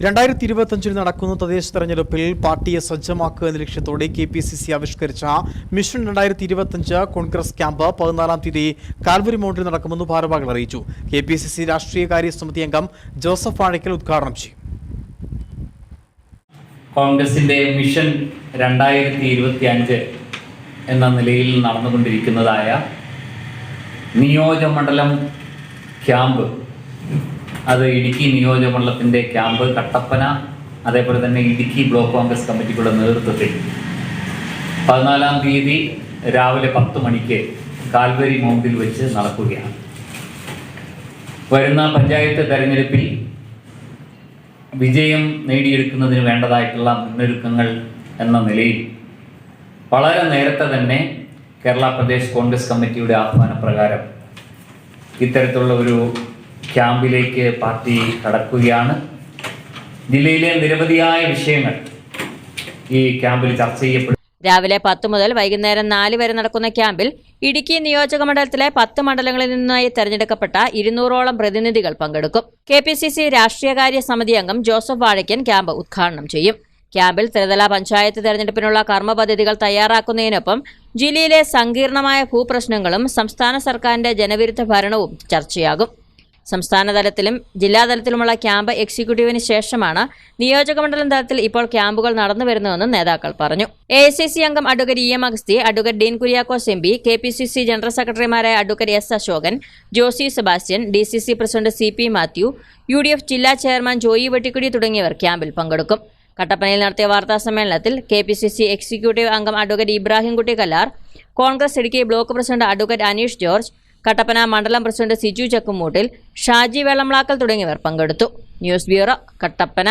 രണ്ടായിരത്തി ഇരുപത്തിയഞ്ചിൽ നടക്കുന്ന തദ്ദേശ തെരഞ്ഞെടുപ്പിൽ പാർട്ടിയെ സജ്ജമാക്കുക എന്ന ലക്ഷ്യത്തോടെ കെ പി സി സി ആവിഷ്കരിച്ച മിഷൻ രണ്ടായിരത്തി ഇരുപത്തിയഞ്ച് കോൺഗ്രസ് ക്യാമ്പ് പതിനാലാം തീയതി കാൽവരി മൗണ്ടിൽ നടക്കുമെന്ന് ഭാരവാഹികൾ അറിയിച്ചു. കെ പി സി സി രാഷ്ട്രീയകാര്യ സമിതി അംഗം ജോസഫ് ആഴക്കൽ ഉദ്ഘാടനം ചെയ്യും. കോൺഗ്രസിന്റെ മിഷൻ രണ്ടായിരത്തി ഇരുപത്തി അഞ്ച് എന്ന നിലയിൽ നടന്നുകൊണ്ടിരിക്കുന്നതായ നിയോജകമണ്ഡലം ക്യാമ്പ് അത് ഇടുക്കി നിയോജകമണ്ഡലത്തിന്റെ ക്യാമ്പ് കട്ടപ്പന അതേപോലെ തന്നെ ഇടുക്കി ബ്ലോക്ക് കോൺഗ്രസ് കമ്മിറ്റിയുടെ നേതൃത്വത്തിൽ. പതിനാലാം തീയതി രാവിലെ പത്ത് മണിക്ക് കാൽവരി മൗണ്ടിൽ വെച്ച് നടക്കുകയാണ്. വരുന്ന പഞ്ചായത്ത് തെരഞ്ഞെടുപ്പിൽ വിജയം നേടിയെടുക്കുന്നതിന് വേണ്ടതായിട്ടുള്ള മുന്നൊരുക്കങ്ങൾ എന്ന നിലയിൽ വളരെ നേരത്തെ തന്നെ കേരള പ്രദേശ് കോൺഗ്രസ് കമ്മിറ്റിയുടെ ആഹ്വാനപ്രകാരം ഇത്തരത്തിലുള്ള ഒരു ക്യാമ്പിലേക്ക് പാർട്ടി കടക്കുകയാണ്. ജില്ലയിലെ നിരവധിയായ വിഷയങ്ങൾ ഈ ക്യാമ്പിൽ ചർച്ച ചെയ്യപ്പെടും. രാവിലെ പത്ത് മുതൽ വൈകുന്നേരം നാല് വരെ നടക്കുന്ന ക്യാമ്പിൽ ഇടുക്കി നിയോജക മണ്ഡലത്തിലെ പത്ത് മണ്ഡലങ്ങളിൽ നിന്നായി തെരഞ്ഞെടുക്കപ്പെട്ട ഇരുന്നൂറോളം പ്രതിനിധികൾ പങ്കെടുക്കും. കെ പി സി സി രാഷ്ട്രീയകാര്യ സമിതി അംഗം ജോസഫ് വാഴയ്ക്കൻ ക്യാമ്പ് ഉദ്ഘാടനം ചെയ്യും. ക്യാമ്പിൽ ത്രിതല പഞ്ചായത്ത് തെരഞ്ഞെടുപ്പിനുള്ള കർമ്മ പദ്ധതികൾ തയ്യാറാക്കുന്നതിനൊപ്പം ജില്ലയിലെ സങ്കീർണമായ ഭൂപ്രശ്നങ്ങളും സംസ്ഥാന സർക്കാരിന്റെ ജനവിരുദ്ധ ഭരണവും ചർച്ചയാകും. സംസ്ഥാന തലത്തിലും ജില്ലാതലത്തിലുമുള്ള ക്യാമ്പ് എക്സിക്യൂട്ടീവിന് ശേഷമാണ് നിയോജകമണ്ഡലം തലത്തിൽ ഇപ്പോൾ ക്യാമ്പുകൾ നടന്നു വരുന്നതെന്നും നേതാക്കൾ പറഞ്ഞു. എ അംഗം advocate E M Augusthy advocate Dean Kuriakose M P K P C C general സെക്രട്ടറിമാരായ advocate S Ashokan Josy Sebastian D C C president C P Mathew U D F ജില്ലാ ചെയർമാൻ ജോയി വെട്ടിക്കുടി തുടങ്ങിയവർ ക്യാമ്പിൽ പങ്കെടുക്കും. കട്ടപ്പനയിൽ നടത്തിയ വാർത്താ സമ്മേളനത്തിൽ K P C C executive അംഗം advocate Ibrahimkutty Kallar Congress Idukki block president advocate Aneesh George Kattappana മണ്ഡലം പ്രസിഡന്റ് സിജു ചക്കുമൂട്ടിൽ ഷാജി വെള്ളംളാക്കൽ തുടങ്ങിയവർ പങ്കെടുത്തു. News bureau Kattappana.